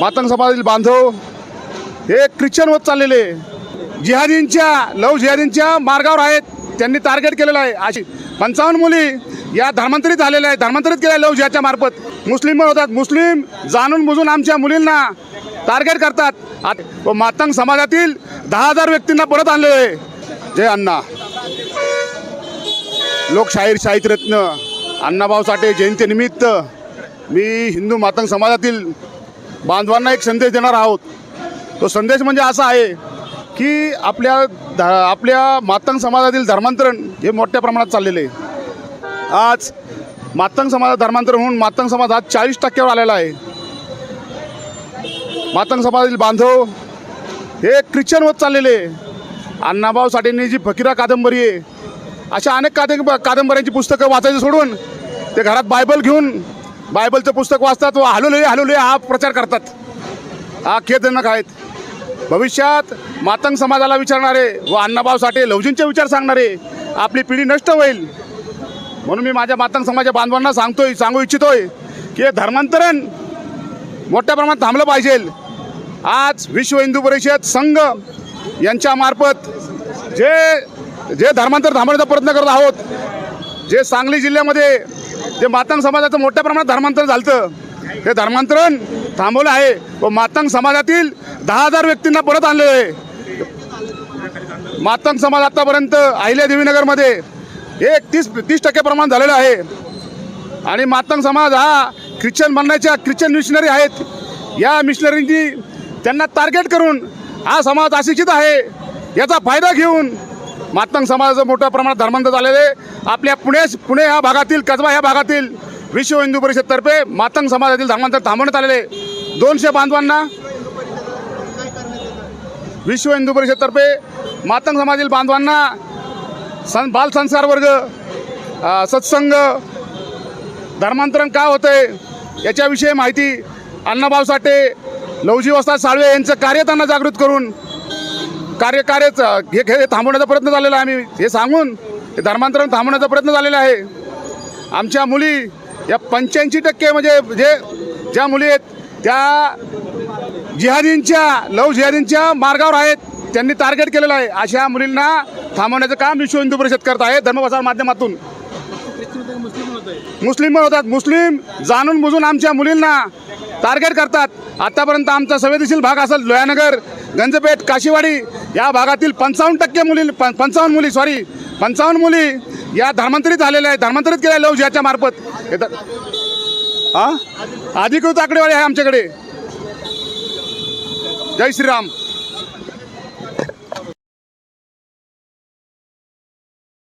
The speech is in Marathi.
मातंग समाजातील बांधव हे ख्रिश्चन होत चाललेले. जिहादींच्या लव जिहादींच्या मार्गावर आहेत. त्यांनी टार्गेट केलेलं आहे. अशी पंचावन्न मुली या धर्मांतरित झालेल्या आहेत. धर्मांतरित केल्या लव जिहादच्या मार्फत. मुस्लिम होतात. मुस्लिम जाणून बुजून आमच्या मुलींना टार्गेट करतात. व मातंग समाजातील दहा हजार व्यक्तींना परत आणलेलं आहे. जय अण्णा. लोकशाहीर साहित्यरत्न रत्न अण्णाभाऊ साठे जयंतीनिमित्त मी हिंदू मातंग समाजातील बांधवांना एक संदेश देणार आहोत. तो संदेश म्हणजे असा आहे की आपल्या ध आपल्या मातंग समाजातील धर्मांतरण हे मोठ्या प्रमाणात चाललेले आहे. आज मातंग समाजात धर्मांतरण होऊन मातंग समाज आज चाळीस टक्क्यावर आलेला आहे. मातंग समाजातील बांधव हे ख्रिश्चन होत चाललेले अण्णाभाऊ साठेंनी जी फकीरा कादंबरी आहे अशा अनेक कादंब कादंबऱ्यांची पुस्तकं वाचायची सोडून ते घरात बायबल घेऊन बायबलचं पुस्तक वाचतात व हलवले हलवले हा प्रचार करतात. हा खेदजनक आहेत. भविष्यात मातंग समाजाला विचारणारे व अण्णाभाऊ साठे लवजींचे विचार सांगणारे आपली पिढी नष्ट होईल. म्हणून मी माझ्या मातंग समाजाच्या बांधवांना सांगतोय सांगू इच्छितोय की हे धर्मांतरण मोठ्या प्रमाणात थांबलं पाहिजे. आज विश्व हिंदू परिषद संघ यांच्यामार्फत जे जे धर्मांतर थांबवण्याचा प्रयत्न करत आहोत जे सांगली जिल्ह्यामध्ये जे मातंग समाजाचं मोठ्या प्रमाणात धर्मांतरण झालं हे धर्मांतरण थांबवलं आहे. व मातंग समाजातील दहा हजार व्यक्तींना परत आणलेलं आहे. मातंग समाज आतापर्यंत अहिल्या देवीनगरमध्ये एक तीस तीस टक्के प्रमाण झालेलं आहे. आणि मातंग समाज हा ख्रिश्चन बनण्याच्या ख्रिश्चन मिशनरी आहेत. या मिशनरींनी त्यांना टार्गेट करून हा समाज अशिक्षित आहे. याचा फायदा घेऊन मातंग समाजाचं मोठ्या प्रमाणात धर्मांतर झालेलं आहे. आपल्या पुणे पुणे ह्या भागातील कसबा ह्या भागातील विश्व हिंदू परिषदतर्फे मातंग समाजातील धर्मांतर थांबवण्यात आलेले दोनशे बांधवांना विश्व हिंदू परिषदतर्फे मातंग समाजातील बांधवांना सं बालसंस्कार वर्ग सत्संग धर्मांतरण का होतं आहे याच्याविषयी माहिती अण्णाभाऊ साठे लवजी वस्ताद साळवे यांचं कार्य त्यांना जागृत करून कार्य कार्यच हे हे थांबवण्याचा प्रयत्न झालेला आहे आम्ही. हे सांगून हे धर्मांतरण थांबवण्याचा प्रयत्न झालेला आहे. आमच्या मुली या पंच्याऐंशी टक्के म्हणजे जे ज्या मुली आहेत त्या जिहादींच्या लव जिहादींच्या मार्गावर आहेत. त्यांनी टार्गेट केलेलं आहे. अशा मुलींना थांबवण्याचं काम विश्व हिंदू परिषद करत आहे धर्मप्रसार माध्यमातून. मुस्लिम पण होतात. मुस्लिम जाणून बुजून आमच्या मुलींना टार्गेट करतात. आतापर्यंत आमचा संवेदनशील भाग असेल लोयानगर गंजपेठ काशीवाडी या भागातील पंचावन्न टक्के मुली पं- पंचावन्न मुली सॉरी पंचावन्न मुली या धर्मांतरित झालेल्या आहेत. धर्मांतरित केल्या लव याच्या मार्फत. हां अधिकृत आकडेवारी आहे आमच्याकडे. जय श्रीराम.